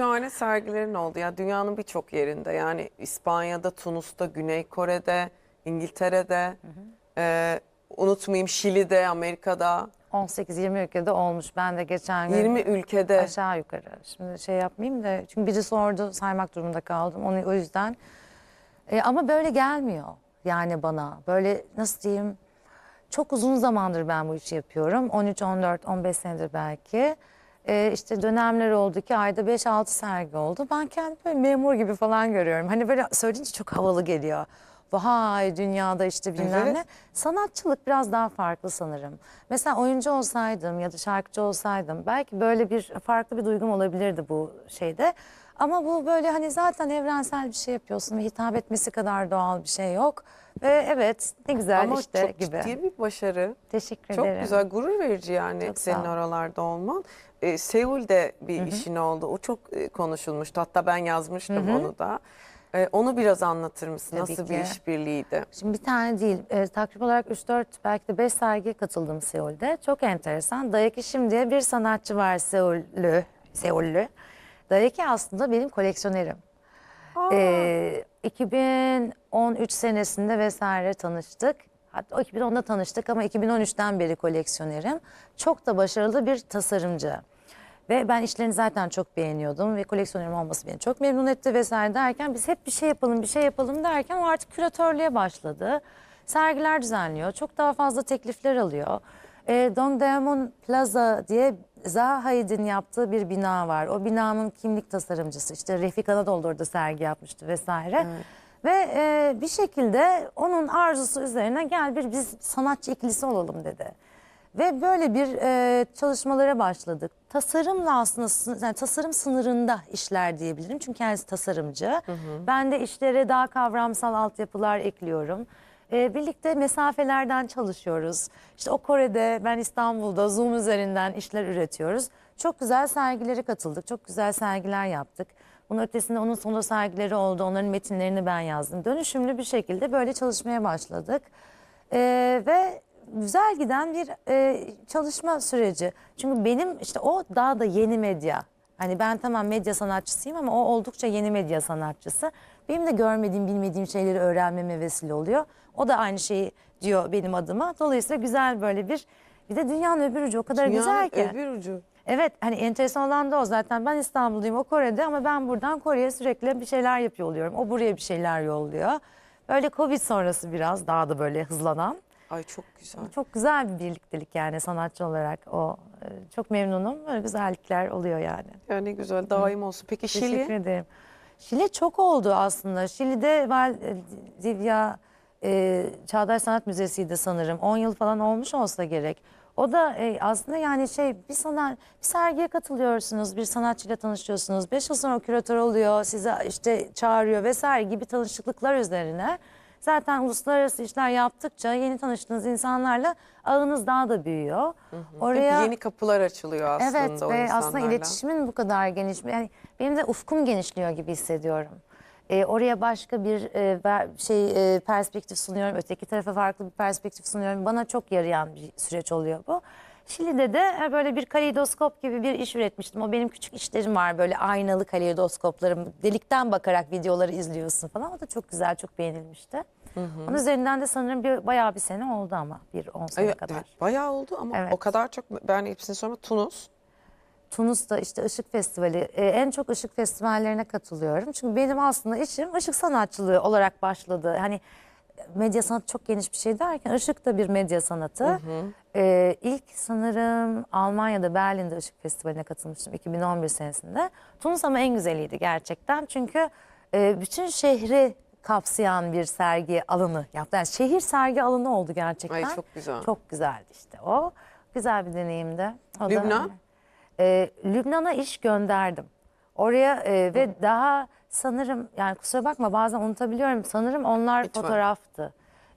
şahane sergilerin oldu. Ya dünyanın birçok yerinde. Yani İspanya'da, Tunus'ta, Güney Kore'de, İngiltere'de. Ee, unutmayayım Şili'de, Amerika'da. 18-20 ülkede olmuş. Ben de geçen gün 20 ülkede. aşağı yukarı. Şimdi şey yapmayayım da çünkü biri sordu saymak durumunda kaldım. Onu o yüzden. E, ama böyle gelmiyor yani bana. Böyle nasıl diyeyim? Çok uzun zamandır ben bu işi yapıyorum. 13, 14, 15 senedir belki. E, işte dönemler oldu ki ayda 5-6 sergi oldu. Ben kendimi böyle memur gibi falan görüyorum. Hani böyle söyleyince çok havalı geliyor. Vay dünyada işte bilmem Evet. ne. Sanatçılık biraz daha farklı sanırım. Mesela oyuncu olsaydım ya da şarkıcı olsaydım belki böyle bir farklı bir duygum olabilirdi bu şeyde. Ama bu böyle hani zaten evrensel bir şey yapıyorsun ve hitap etmesi kadar doğal bir şey yok. Ve evet ne güzel Ama işte çok gibi. ciddi bir başarı. Teşekkür Çok ederim. güzel, gurur verici yani Çok senin oralarda olman. Ee, Seul'de bir işin oldu. O çok e, konuşulmuştu. Hatta ben yazmıştım onu da. Ee, onu biraz anlatır mısın? Tabii Nasıl bir ki. işbirliğiydi? Şimdi bir tane değil, e, takribi olarak 3-4 belki de 5 sergiye katıldım Seul'de. Çok enteresan. Dayaki diye bir sanatçı var Seul'lü. Seullü. Dayaki aslında benim koleksiyonerim. E, 2013 senesinde vesaire tanıştık. Hatta 2010'da tanıştık ama 2013'ten beri koleksiyonerim. Çok da başarılı bir tasarımcı. Ve ben işlerini zaten çok beğeniyordum ve koleksiyonerim olması beni çok memnun etti vesaire derken biz hep bir şey yapalım bir şey yapalım derken o artık küratörlüğe başladı. Sergiler düzenliyor. Çok daha fazla teklifler alıyor. E, Dongdaemun Plaza diye Zaha Hadid'in yaptığı bir bina var. O binanın kimlik tasarımcısı işte Refik Anadolu da orada sergi yapmıştı vesaire. Ve e, bir şekilde onun arzusu üzerine gel bir biz sanatçı ikilisi olalım dedi. Ve böyle bir e, çalışmalara başladık. Tasarımla aslında yani tasarım sınırında işler diyebilirim. Çünkü kendisi tasarımcı. Ben de işlere daha kavramsal altyapılar ekliyorum. E, birlikte mesafelerden çalışıyoruz. İşte o Kore'de, ben İstanbul'da Zoom üzerinden işler üretiyoruz. Çok güzel sergilere katıldık. Çok güzel sergiler yaptık. Bunun ötesinde onun solo sergileri oldu. Onların metinlerini ben yazdım. Dönüşümlü bir şekilde böyle çalışmaya başladık. Ee, ve güzel giden bir e, çalışma süreci. Çünkü benim işte o daha da yeni medya. Hani ben tamam medya sanatçısıyım ama o oldukça yeni medya sanatçısı. Benim de görmediğim, bilmediğim şeyleri öğrenmeme vesile oluyor. O da aynı şeyi diyor benim adıma. Dolayısıyla güzel böyle bir bir de dünyanın öbür ucu o kadar güzel ki. öbür ucu. Evet hani enteresan olan da o zaten. Ben İstanbul'dayım o Kore'de ama ben buradan Kore'ye sürekli bir şeyler yapıyor oluyorum. O buraya bir şeyler yolluyor. Böyle Covid sonrası biraz daha da böyle hızlanan. Ay çok güzel. Çok güzel bir birliktelik yani sanatçı olarak o. e, Çok memnunum. Böyle güzellikler oluyor yani. Ya ne güzel daim olsun. Peki Teşekkür Şili? ederim. Şili çok oldu aslında. Şili'de e, Divya e, Çağdaş Sanat Müzesi'ydi sanırım. 10 yıl falan olmuş olsa gerek. O da e, aslında yani şey bir sanat bir sergiye katılıyorsunuz, bir sanatçıyla tanışıyorsunuz. 5 yıl sonra küratör oluyor, size işte çağırıyor vesaire gibi tanışıklıklar üzerine. Zaten uluslararası işler yaptıkça yeni tanıştığınız insanlarla ağınız daha da büyüyor. Hep yeni kapılar açılıyor aslında Evet o ve insanlarla. aslında iletişimin bu kadar geniş. Yani benim de ufkum genişliyor gibi hissediyorum. Ee, oraya başka bir e, şey e, perspektif sunuyorum. Öteki tarafa farklı bir perspektif sunuyorum. Bana çok yarayan bir süreç oluyor bu. Şili'de de e, böyle bir kaleidoskop gibi bir iş üretmiştim. O benim küçük işlerim var böyle aynalı kaleidoskoplarım. Delikten bakarak videoları izliyorsun falan. O da çok güzel, çok beğenilmişti. Onun üzerinden de sanırım bir bayağı bir sene oldu ama bir 10 sene Ay, kadar. evet, bayağı oldu ama Evet. o kadar çok ben hepsini sorma Tunus. Tunus'ta işte Işık Festivali, e, en çok ışık festivallerine katılıyorum. Çünkü benim aslında işim ışık sanatçılığı olarak başladı. Hani medya sanatı çok geniş bir şey derken ışık da bir medya sanatı. E, ilk sanırım Almanya'da Berlin'de Işık Festivali'ne katılmıştım 2011 senesinde. Tunus ama en güzeliydi gerçekten. Çünkü e, bütün şehri kapsayan bir sergi alanı yaptı. Yani şehir sergi alanı oldu gerçekten. Ay, çok güzel. Çok güzeldi işte o. Güzel bir deneyimdi. O da Lübnan? öyle. Ee, Lübnan'a iş gönderdim. Oraya e, ve daha sanırım yani kusura bakma bazen unutabiliyorum. Sanırım onlar Lütfen. fotoğraftı.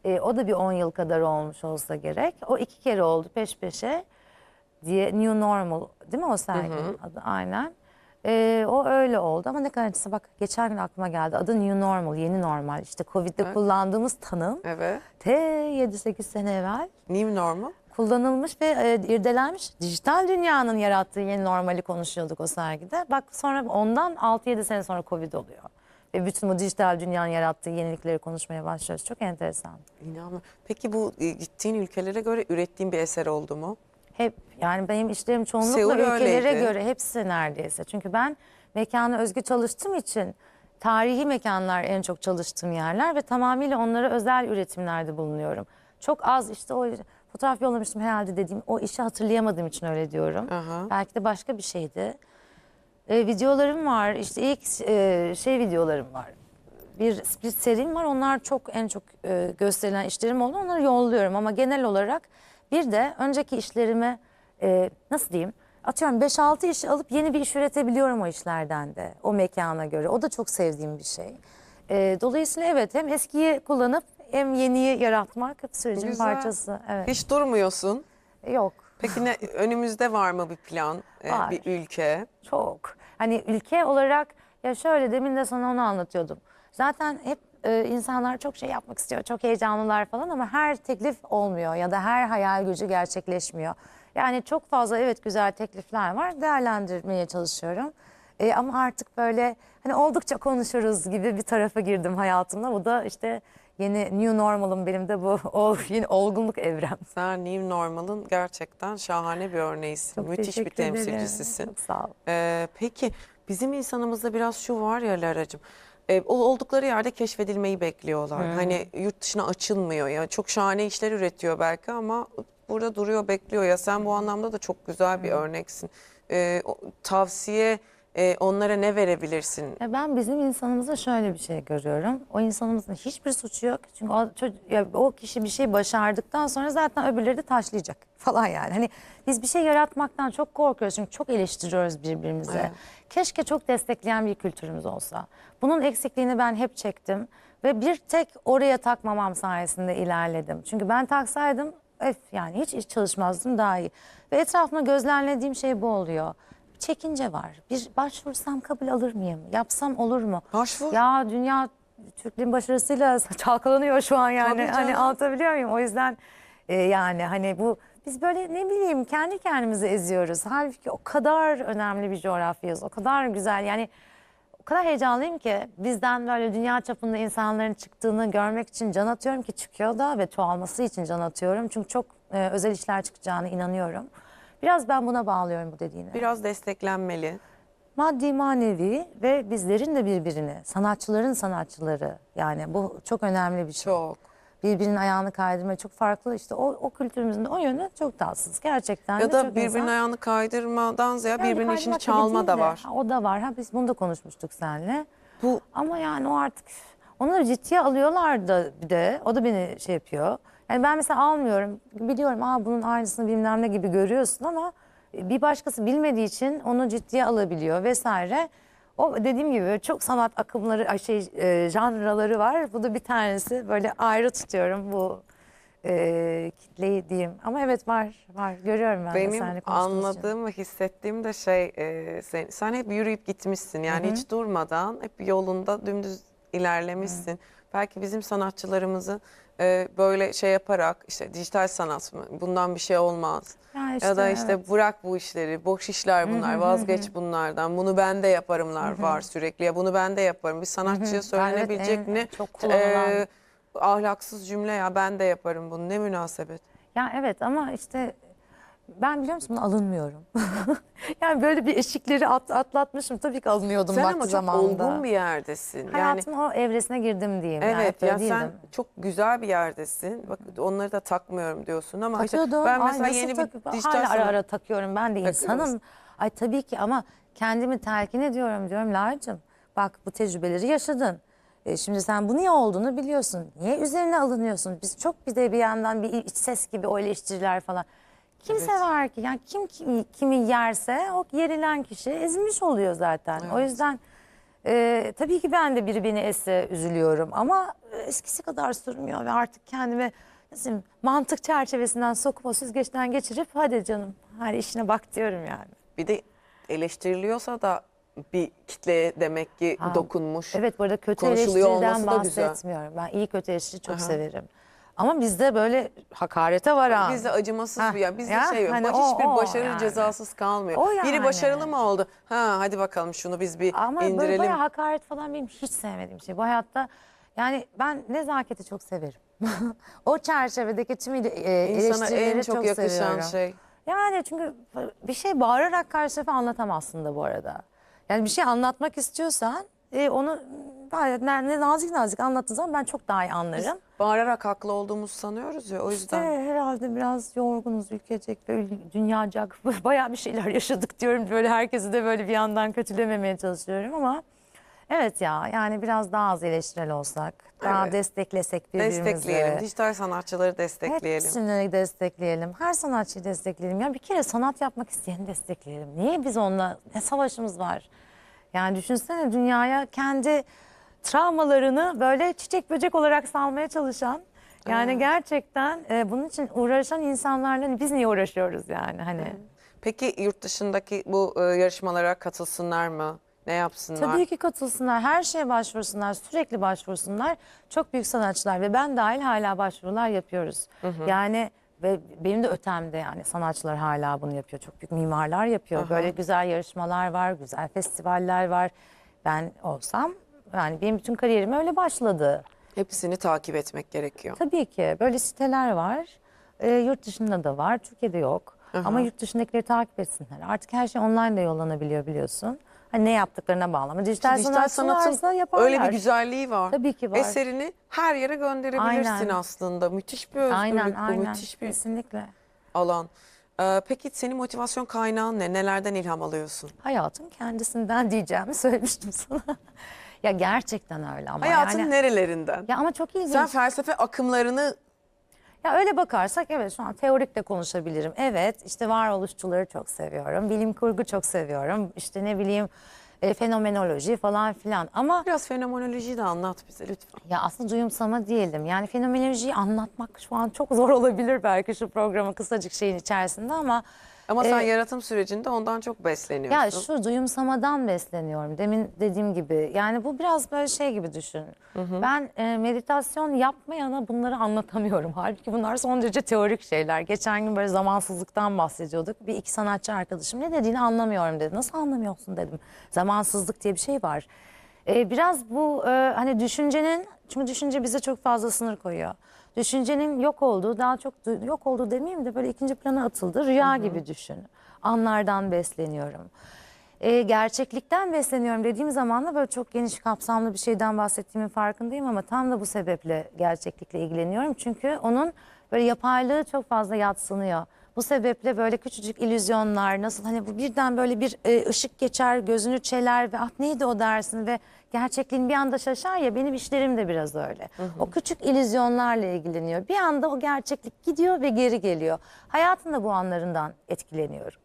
Ee, o da bir 10 yıl kadar olmuş olsa gerek. O iki kere oldu peş peşe diye New Normal değil mi o serginin adı aynen. Ee, o öyle oldu ama ne kadar acısı bak geçen gün aklıma geldi. Adı New Normal, yeni normal. İşte Covid'de kullandığımız tanım. Evet. T 7-8 sene evvel New normal. Kullanılmış ve e, irdelenmiş dijital dünyanın yarattığı yeni normali konuşuyorduk o sergide. Bak sonra ondan 6-7 sene sonra Covid oluyor. Ve bütün bu dijital dünyanın yarattığı yenilikleri konuşmaya başlıyoruz. Çok enteresan. İnanmıyorum. Peki bu e, gittiğin ülkelere göre ürettiğin bir eser oldu mu? Hep yani benim işlerim çoğunlukla Seul ülkelere öyleydi. göre hepsi neredeyse. Çünkü ben mekana özgü çalıştığım için tarihi mekanlar en çok çalıştığım yerler ve tamamıyla onlara özel üretimlerde bulunuyorum. Çok az işte o fotoğraf yollamıştım herhalde dediğim o işi hatırlayamadığım için öyle diyorum. Aha. Belki de başka bir şeydi. E, videolarım var işte ilk e, şey videolarım var. Bir split serim var onlar çok en çok e, gösterilen işlerim oldu onları yolluyorum ama genel olarak bir de önceki işlerimi e, nasıl diyeyim atıyorum 5-6 iş alıp yeni bir iş üretebiliyorum o işlerden de o mekana göre o da çok sevdiğim bir şey. E, dolayısıyla evet hem eskiyi kullanıp hem yeniyi yaratmak sürecin Güzel. parçası. Evet. Hiç durmuyorsun. Yok. Peki ne, önümüzde var mı bir plan, e, Var. bir ülke? Çok. Hani ülke olarak ya şöyle demin de sana onu anlatıyordum. Zaten hep e, insanlar çok şey yapmak istiyor, çok heyecanlılar falan ama her teklif olmuyor ya da her hayal gücü gerçekleşmiyor. Yani çok fazla evet güzel teklifler var, değerlendirmeye çalışıyorum. E, ama artık böyle hani oldukça konuşuruz gibi bir tarafa girdim hayatımda. Bu da işte yeni new normal'ım benim de bu o yeni olgunluk evrem. Sen New Normal'ın gerçekten şahane bir örneğisin. Çok Müthiş bir ederim. temsilcisisin. Çok sağ ol. Ee, peki bizim insanımızda biraz şu var ya Lara'cığım. e, oldukları yerde keşfedilmeyi bekliyorlar. Hani yurt dışına açılmıyor ya. Çok şahane işler üretiyor belki ama burada duruyor bekliyor ya. Sen bu anlamda da çok güzel bir örneksin. Ee, o- tavsiye e, onlara ne verebilirsin? Ya ben bizim insanımızda şöyle bir şey görüyorum. O insanımızın hiçbir suçu yok. Çünkü o, çocuk- ya o kişi bir şey başardıktan sonra zaten öbürleri de taşlayacak falan yani. Hani biz bir şey yaratmaktan çok korkuyoruz çünkü çok eleştiriyoruz birbirimizi. Evet. Keşke çok destekleyen bir kültürümüz olsa. Bunun eksikliğini ben hep çektim ve bir tek oraya takmamam sayesinde ilerledim. Çünkü ben taksaydım öf yani hiç iş çalışmazdım daha iyi. Ve etrafımda gözlemlediğim şey bu oluyor. Çekince var. Bir başvursam kabul alır mıyım? Yapsam olur mu? Başvur. Ya dünya Türklerin başarısıyla çalkalanıyor şu an yani. Hani anlatabiliyor muyum? O yüzden e, yani hani bu biz böyle ne bileyim kendi kendimizi eziyoruz. Halbuki o kadar önemli bir coğrafyayız. O kadar güzel yani o kadar heyecanlıyım ki bizden böyle dünya çapında insanların çıktığını görmek için can atıyorum ki çıkıyor da ve çoğalması için can atıyorum. Çünkü çok e, özel işler çıkacağına inanıyorum. Biraz ben buna bağlıyorum bu dediğini. Biraz desteklenmeli. Maddi manevi ve bizlerin de birbirini, sanatçıların sanatçıları yani bu çok önemli bir şey. Çok. Birbirinin ayağını kaydırma çok farklı işte o, o kültürümüzün de o yönü çok tatsız gerçekten. de Ya da çok birbirinin insan- ayağını kaydırmadan ziyade Yani birbirinin işini çalma da de, var. ha, O da var. Ha, biz bunu da konuşmuştuk seninle. Bu Ama yani o artık onları ciddiye alıyorlar da bir de o da beni şey yapıyor. Yani ben mesela almıyorum. Biliyorum aa bunun aynısını bilmem ne gibi görüyorsun ama bir başkası bilmediği için onu ciddiye alabiliyor vesaire. O dediğim gibi çok sanat akımları şey e, janraları var. Bu da bir tanesi. Böyle ayrı tutuyorum bu e, kitleyi diyeyim. Ama evet var var görüyorum ben de Benim seninle konuştuğumuz için. anladığım ve hissettiğim de şey e, sen, sen hep yürüyüp gitmişsin yani hiç durmadan hep yolunda dümdüz ilerlemişsin. Belki bizim sanatçılarımızı e, böyle şey yaparak işte dijital sanat mı bundan bir şey olmaz. Ya ya da işte, işte evet. bırak bu işleri boş işler bunlar vazgeç bunlardan bunu ben de yaparımlar var sürekli ya bunu ben de yaparım. Bir sanatçıya söylenebilecek en ne çok kullanılan. e, ahlaksız cümle ya ben de yaparım bunu ne münasebet. Ya evet ama işte ben biliyor musun alınmıyorum. yani böyle bir eşikleri at, atlatmışım tabii ki alınıyordum Sen ama çok olgun bir yerdesin. Yani Hayatımın o evresine girdim diyeyim. yani evet böyle ya sen değildim. çok güzel bir yerdesin. Bak onları da takmıyorum diyorsun ama işte Takıyordum. ben Ay, mesela nasıl yeni tak- bir dijital Hala ara ara takıyorum. Ben de insanım. Ay tabii ki ama kendimi telkin ediyorum diyorum Larcığım. Bak bu tecrübeleri yaşadın. E, şimdi sen bu niye olduğunu biliyorsun. Niye üzerine alınıyorsun? Biz çok bir de bir yandan bir iç ses gibi o eleştiriler falan. Kim Evet. sever ki? Yani kim kimi, kimi yerse o yerilen kişi ezilmiş oluyor zaten. O yüzden e, tabii ki ben de biri beni esse üzülüyorum ama eskisi kadar sürmüyor ve artık kendime nasıl diyeyim, mantık çerçevesinden sokup o süzgeçten geçirip hadi canım hadi işine bak diyorum yani. Bir de eleştiriliyorsa da bir kitleye demek ki Ha, dokunmuş. Evet bu arada kötü Konuşuluyor eleştiriden olması da güzel. bahsetmiyorum. Ben iyi kötü eleştiri çok severim. Ama bizde böyle hakarete varan. Bizde acımasız Heh, bir ya. Bizde ya, şey yok. hani Baş- o- hiçbir o başarı yani. cezasız kalmıyor. O Biri yani. başarılı mı oldu? Ha hadi bakalım şunu biz bir Ama böyle indirelim. bayağı hakaret falan benim hiç sevmediğim şey. Bu hayatta yani ben nezaketi çok severim. o çerçevedeki tüm ile- e, İnsana en eleştirileri çok, çok, yakışan seviyorum. şey. Yani çünkü bir şey bağırarak karşı tarafa anlatamazsın da bu arada. Yani bir şey anlatmak istiyorsan e, onu ne nazik nazik anlattığın zaman ben çok daha iyi anlarım. Bağırarak haklı olduğumuzu sanıyoruz ya o İşte yüzden. herhalde biraz yorgunuz ülkecek böyle dünyacak bayağı bir şeyler yaşadık diyorum. Böyle herkesi de böyle bir yandan kötülememeye çalışıyorum ama evet ya yani biraz daha az eleştirel olsak, daha Evet. desteklesek birbirimizi. Destekleyelim. Dijital sanatçıları destekleyelim. Hepsini destekleyelim. Her sanatçıyı destekleyelim. Ya bir kere sanat yapmak isteyeni destekleyelim. Niye biz onunla ne savaşımız var? Yani düşünsene dünyaya kendi travmalarını böyle çiçek böcek olarak salmaya çalışan yani gerçekten e, bunun için uğraşan insanlarla biz niye uğraşıyoruz yani hani? Peki yurt dışındaki bu e, yarışmalara katılsınlar mı? Ne yapsınlar? Tabii ki katılsınlar, her şeye başvursunlar, sürekli başvursunlar. Çok büyük sanatçılar ve ben dahil hala başvurular yapıyoruz. Yani ve benim de ötemde yani sanatçılar hala bunu yapıyor. Çok büyük mimarlar yapıyor. Böyle güzel yarışmalar var, güzel festivaller var. Ben olsam yani benim bütün kariyerim öyle başladı. Hepsini takip etmek gerekiyor. Tabii ki böyle siteler var. Ee, yurt dışında da var, Türkiye'de yok. Ama yurt dışındakileri takip etsinler. Artık her şey online de yollanabiliyor biliyorsun. Hani ne yaptıklarına bağlı ama dijital, Dijital sanatçı sanatın yaparlar. öyle bir güzelliği var. Tabii ki var. Eserini her yere gönderebilirsin Aynen. aslında. Müthiş bir özgürlük Aynen bu, aynen müthiş bir kesinlikle. alan. Ee, peki senin motivasyon kaynağın ne? Nelerden ilham alıyorsun? Hayatın kendisinden diyeceğimi söylemiştim sana. Ya gerçekten öyle ama Hayatın yani. nerelerinden? Ya ama çok ilginç. Sen felsefe akımlarını Ya öyle bakarsak evet şu an teorik de konuşabilirim. Evet işte varoluşçuları çok seviyorum. Bilim kurgu çok seviyorum. İşte ne bileyim e, fenomenoloji falan filan. Ama biraz fenomenolojiyi de anlat bize lütfen. ya aslında duyumsama değilim. Yani fenomenolojiyi anlatmak şu an çok zor olabilir belki şu programın kısacık şeyin içerisinde ama Ama sen Ee, yaratım sürecinde ondan çok besleniyorsun. Ya şu duyumsamadan besleniyorum. Demin dediğim gibi. Yani bu biraz böyle şey gibi düşün. Ben e, meditasyon yapmayana bunları anlatamıyorum. Halbuki bunlar son derece teorik şeyler. Geçen gün böyle zamansızlıktan bahsediyorduk. Bir iki sanatçı arkadaşım ne dediğini anlamıyorum dedi. Nasıl anlamıyorsun dedim. Zamansızlık diye bir şey var. E, biraz bu e, hani düşüncenin çünkü düşünce bize çok fazla sınır koyuyor. Düşüncenin yok olduğu daha çok yok olduğu demeyeyim de böyle ikinci plana atıldı. Rüya gibi düşün. Anlardan besleniyorum. E, gerçeklikten besleniyorum dediğim zaman da böyle çok geniş kapsamlı bir şeyden bahsettiğimin farkındayım ama tam da bu sebeple gerçeklikle ilgileniyorum. Çünkü onun böyle yapaylığı çok fazla yatsınıyor. Bu sebeple böyle küçücük illüzyonlar nasıl hani bu birden böyle bir e, ışık geçer gözünü çeler ve ah neydi o dersin ve gerçekliğin bir anda şaşar ya benim işlerim de biraz öyle. O küçük illüzyonlarla ilgileniyor. Bir anda o gerçeklik gidiyor ve geri geliyor. Hayatın da bu anlarından etkileniyorum.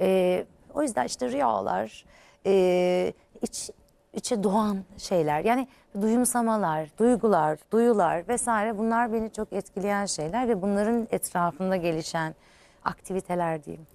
Ee, o yüzden işte rüyalar, e, iç, içe doğan şeyler yani duyumsamalar, duygular, duyular vesaire bunlar beni çok etkileyen şeyler ve bunların etrafında gelişen aktiviteler diyeyim.